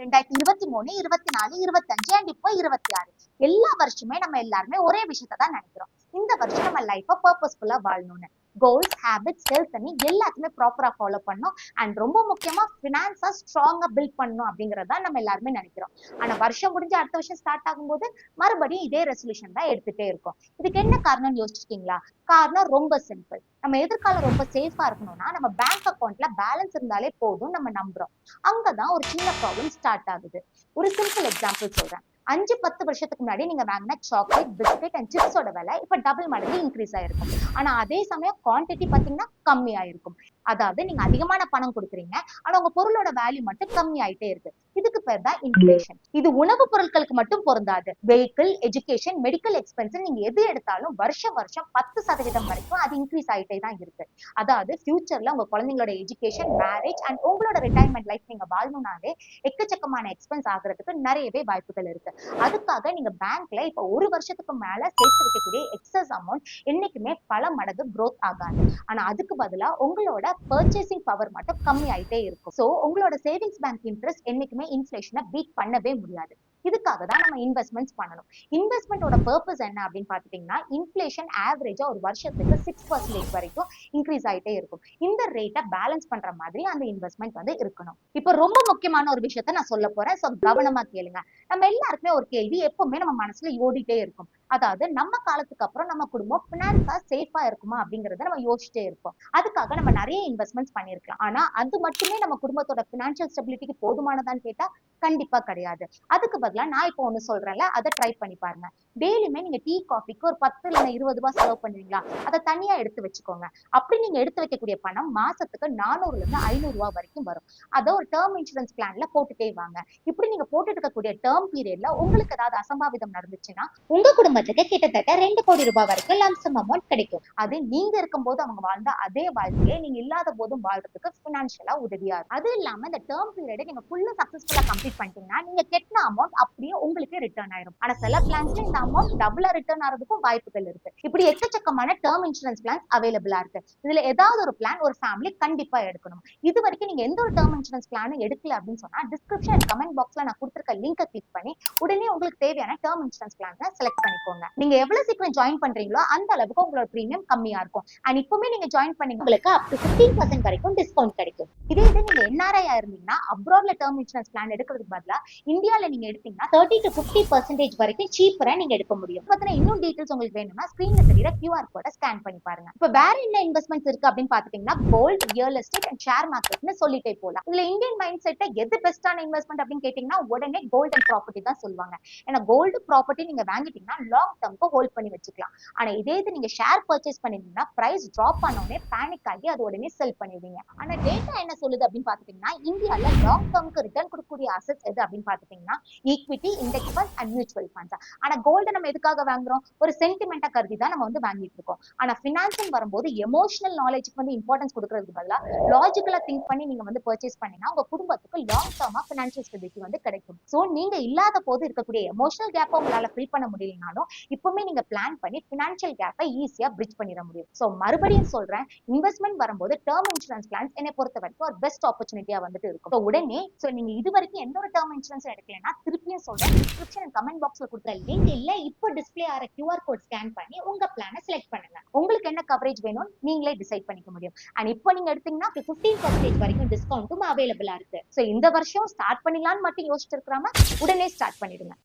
ரெண்டாயிரத்தி இருபத்தி மூணு இருபத்தி நாலு இருபத்தஞ்சு அண்ட் இப்போ இருபத்தி ஆறு. எல்லா வருஷமே நம்ம எல்லாருமே ஒரே விஷயத்த தான் நினைக்கிறோம். இந்த வருஷம் நம்ம லைஃப பர்பஸ்ஃபுல்லா வாழணும்னு. கோல்ஸ் ஹேபிட்ஸ் ஹெல்த் பண்ணி எல்லாத்தையுமே ப்ராப்பரா ஃபாலோ பண்ணணும். அண்ட் ரொம்ப முக்கியமா ஃபினான்ஸாக ஸ்ட்ராங்கா பில்ட் பண்ணணும் அப்படிங்கறத நம்ம எல்லாருமே நினைக்கிறோம். ஆனா வருஷம் முடிஞ்சு அடுத்த வருஷம் ஸ்டார்ட் ஆகும்போது மறுபடியும் இதே ரெசல்யூஷன் தான் எடுத்துட்டே இருக்கும். இதுக்கு என்ன காரணம்னு யோசிச்சிருக்கீங்களா? காரணம் ரொம்ப சிம்பிள் நம்ம எதிர்காலம் ரொம்ப சேஃபா இருக்கணும்னா நம்ம பேங்க் அக்கௌண்ட்ல பேலன்ஸ் இருந்தாலே போதும் நம்ம நம்புறோம். அங்கதான் ஒரு சின்ன ப்ராப்ளம் ஸ்டார்ட் ஆகுது. ஒரு சிம்பிள் எக்ஸாம்பிள் சொல்றேன். அஞ்சு பத்து வருஷத்துக்கு முன்னாடி நீங்க வாங்கின சாக்லேட் பிஸ்கெட் அண்ட் சிப்ஸோட விலை இப்ப டபுள் மடங்கு இன்க்ரீஸ் ஆயிருக்கும். ஆனா அதே சமயம் குவான்டிட்டி பாத்தீங்கன்னா கம்மி ஆயிருக்கும் அதாவது நீங்க அதிகமான பணம் கொடுக்குறீங்க. ஆனா உங்க பொருளோட வேல்யூ மட்டும் கம்மி ஆயிட்டே இருக்கு. இதுக்கு பேர் தான் இன்ஃபிளேஷன் இது உணவுப் பொருட்களுக்கு மட்டும் பொருந்தாது. வெஹிக்கிள் எஜுகேஷன் மெடிக்கல் எக்ஸ்பென்ஸ் நீங்க எது எடுத்தாலும் வருஷம் வருஷம் பத்து சதவீதம் வரைக்கும் அது இன்க்ரீஸ் ஆகிட்டே தான் இருக்கு. அதாவது ஃபியூச்சர்ல உங்க குழந்தைங்களோட எஜுகேஷன் மேரேஜ் அண்ட் உங்களோட ரிட்டையர்மெண்ட் லைஃப் நீங்க வாழணும்னாலே எக்கச்சக்கமான எக்ஸ்பென்ஸ் ஆகுறதுக்கு நிறையவே வாய்ப்புகள் இருக்கு. அதுக்காக நீங்க பேங்க்ல இப்ப ஒரு வருஷத்துக்கு மேல சேர்த்து வைக்கக்கூடிய எக்ஸஸ் அமௌண்ட் என்னைக்குமே பல மடங்கு க்ரோத் ஆகாது. ஆனா அதுக்கு பதிலா உங்களோட பர்ச்சேசிங் பவர் மட்டும் கம்மி ஆயிட்டே இருக்கும். சோ உங்களோட சேவிங்ஸ் பேங்க் இன்ட்ரெஸ்ட் என்னைக்குமே இன்ஃபிளேஷனை பீட் பண்ணவே முடியாது. இதுக்காக தான் நம்ம இன்வெஸ்ட்மெண்ட்ஸ் பண்ணணும். இன்வெஸ்ட்மெண்ட்டோட பர்பஸ் என்ன அப்படின்னு பார்த்துட்டிங்கன்னா இன்ஃப்ளேஷன் ஆவரேஜாக ஒரு வருஷத்துக்கு சிக்ஸ் பர்சன்டேஜ் வரைக்கும் இன்க்ரீஸ் ஆயிட்டே இருக்கும். இந்த ரேட்டை பேலன்ஸ் பண்ணுற மாதிரி அந்த இன்வெஸ்ட்மெண்ட் வந்து இருக்கணும். இப்போ ரொம்ப முக்கியமான ஒரு விஷயத்த நான் சொல்ல போறேன். ஸோ கவனமா கேளுங்க. நம்ம எல்லாருக்குமே ஒரு கேள்வி எப்பவுமே நம்ம மனசுல ஓடிட்டே இருக்கும். அதாவது நம்ம காலத்துக்கு அப்புறம் நம்ம குடும்பம் பினான்ஸா சேஃபா இருக்குமா அப்படிங்கறத நம்ம யோசிச்சுட்டே இருப்போம். அதுக்காக நம்ம நிறைய இன்வெஸ்ட்மெண்ட்ஸ் பண்ணிருக்கலாம் ஆனா அது மட்டுமே நம்ம குடும்பத்தோட பினான்சியல் ஸ்டெபிலிட்டிக்கு போதுமானதான்னு கேட்டா கண்டிப்பா கிடையாது. அதுக்கு பதிலா நான் இப்போ ஒண்ணு சொல்றேன்ல அதை ட்ரை பண்ணி பாருங்க. டெய்லியுமே நீங்க டீ காஃபிக்கு ஒரு பத்து இல்லைன்னா இருபது ரூபாய் செலவு பண்ணுவீங்களா? அதை தனியா எடுத்து வச்சுக்கோங்க. அப்படி நீங்க எடுத்து வைக்கக்கூடிய பணம் மாசத்துக்கு நானூறுல இருந்து ஐநூறு ரூபாய் வரைக்கும் வரும். அதை ஒரு டேர்ம் இன்சூரன்ஸ் பிளான்ல போட்டுட்டே வாங்க. இப்படி நீங்க போட்டுட்டு இருக்கக்கூடிய டேர்ம் பீரியட்ல உங்களுக்கு ஏதாவது அசம்பாவிதம் நடந்துச்சுன்னா உங்க குடும்பத்துக்கு கிட்டத்தட்ட ரெண்டு கோடி ரூபாய் வரைக்கும் லம்சம் அமௌண்ட் கிடைக்கும். அது நீங்க இருக்கும்போது அவங்க வாழ்ந்த அதே வாழ்க்கையை நீங்க இல்லாத போதும் வாழ்றதுக்கு பினான்சியலா உதவியா இருக்கும். அது இல்லாம இந்த டேர்ம் பீரியட் நீங்க ஃபுல்லா சக்சஸ்ஃபுல்லா கம்ப்ளீட் பண்ணிட்டீங்கன்னா நீங்க கெட்டின அமௌண்ட் அப்படியே உங்களுக்கு ரிட்டர்ன் ஆயிரும். ஆனா சில பிளான்ஸ்ல இந்த அமௌண்ட் டபுளா ரிட்டர்ன் ஆகிறதுக்கும் வாய்ப்புகள் இருக்கு. இப்படி எக்கச்சக்கமான டேர்ம் இன்சூரன்ஸ் பிளான்ஸ் அவைலபிளா இருக்கு. இதுல ஏதாவது ஒரு பிளான் ஒரு ஃபேமிலி கண்டிப்பா எடுக்கணும். இது வரைக்கும் நீங்க எந்த ஒரு டேர்ம் இன்சூரன்ஸ் பிளானும் எடுக்கல அப்படின்னு சொன்னா டிஸ்கிரிப்ஷன் கமெண்ட் பாக்ஸ்ல நான் கொடுத்துருக்க லிங்கை கிளிக் பண்ணி உடனே உங்களுக்கு தேவையான டேர்ம் இன்சூரன்ஸ் பிளான் செலக்ட் பண்ணிக்கோங்க. நீங்க எவ்வளவு சீக்கிரம் ஜாயின் பண்றீங்களோ அந்த அளவுக்கு உங்களோட பிரீமியம் கம்மியா இருக்கும். அண்ட் இப்பவுமே நீங்க ஜாயின் பண்ணி உங்களுக்கு அப் டு பிப்டீன் பர்சன்ட் வரைக்கும் டிஸ்கவுண்ட் கிடைக்கும். இதே இது நீங்க என்ஆர்ஐ இருந்தீங்கன்னா அப்ராட்ல டேர்ம் இன்சூரன்ஸ் பிளான் எடுக்கிறதுக்கு பதிலாக இந்தியால நீங்க எடுத்தீங்கன்னா தேர்ட்டி டு பிப்டி பர்சன்டேஜ் வரைக்கும் சீப்பரா நீங்க எடுக்க முடியும். பத்தின இன்னும் டீடைல்ஸ் உங்களுக்கு வேணும்னா ஸ்கிரீன்ல தெரியுற கியூஆர் கோட ஸ்கேன் பண்ணி பாருங்க. இப்ப வேற என்ன இன்வெஸ்ட்மெண்ட்ஸ் இருக்கு அப்படின்னு பாத்துட்டீங்கன்னா gold real estate and share மார்க்கெட்னு சொல்லிட்டே போலாம். இதுல இந்தியன் மைண்ட் செட்டை எது பெஸ்டான இன்வெஸ்ட்மெண்ட் அப்படின்னு கேட்டீங்கன்னா உடனே கோல்ட் அண்ட் ப்ராப்பர்ட்டி தான் சொல்லுவாங்க. ஏன்னா கோல்டு ப்ராப்பர்ட்டி நீங்க வாங்கிட்டீங்கன்னா லாங் டர்ம்க்கு ஹோல்ட் பண்ணி வச்சுக்கலாம். ஆனா இதே இது நீங்க ஷேர் பர்ச்சேஸ் பண்ணிருந்தீங்கன்னா பிரைஸ் டிராப் பண்ணோடனே பேனிக் ஆகி அது உடனே செல் பண்ணிடுவீங்க. ஆனா டேட்டா என்ன சொல்லுது அப்படின்னு பாத்துட்டீங்கன்னா இந்தியால லாங் டர்ம்க்கு ரிட்டர்ன் கொடுக்கக்கூடிய அசெட்ஸ் எது அப்படின்னு பாத்துட்டீங்கன்னா equity index fund and mutual funds ஆனா கோல்டு நம்ம எதுக்காக வாங்குறோம்? ஒரு சென்டிமெண்டா கருதி தான் நம்ம வந்து வாங்கிட்டு இருக்கோம். ஆனா பினான்சிங் வரும்போது எமோஷனல் நாலேஜுக்கு வந்து இம்பார்ட்டன்ஸ் கொடுக்கறதுக்கு பதிலாக லாஜிக்கலா திங்க் பண்ணி நீங்க வந்து பர்ச்சேஸ் பண்ணீங்கன்னா உங்க குடும்பத்துக்கு லாங் டர்மா பினான்சியல் ஸ்டெபிலிட்டி வந்து கிடைக்கும். சோ நீங்க இல்லாத போது இருக்கக்கூடிய எமோஷனல் கேப்பை உங்களால ஃபில் பண்ண முடியலனாலும் இப்பவுமே நீங்க பிளான் பண்ணி ஃபினான்ஷியல் கேப்பை ஈஸியா பிரிட்ஜ் பண்ணிட முடியும். சோ மறுபடியும் சொல்றேன் இன்வெஸ்ட்மெண்ட் வரும்போது டேர்ம் இன்சூரன்ஸ் பிளான்ஸ் என்னை பொறுத்த வரைக்கும் ஒரு பெஸ்ட் ஆப்பர்ச்சுனிட்டியா வந்துட்டு இருக்கும். So உடனே சோ நீங்க இது வரைக்கும் எந்த ஒரு டேர்ம் இன்சூரன்ஸ் எடுக்கலைன்னா திருப்பியும் சொல்றேன் டிஸ்கிரிப்ஷன் கமெண்ட் பாக்ஸ்ல கொடுத்த லிங்க் இல்ல இப்போ டிஸ்பிளே ஆற கியூஆர் கோட் ஸ்கேன் பண்ணி உங்க பிளானை செலக்ட் பண்ணுங்க. உங்களுக்கு என்ன கவரேஜ் வேணும் நீங்களே டிசைட் பண்ணிக்க முடியும். அண்ட் இப்போ நீங்க எடுத்தீங்கன்னா ஃபிஃப்டீன் பர்சன்டேஜ் வரைக்கும் டிஸ்கவுண்ட்டும் அவைலபிளா இருக்கு. ஸோ இந்த வருஷம் ஸ்டார்ட் பண்ணிடலாம்னு மட்டும் யோசிச்சிருக்காம உடனே ஸ்டார்ட் பண்ணிடுங்க.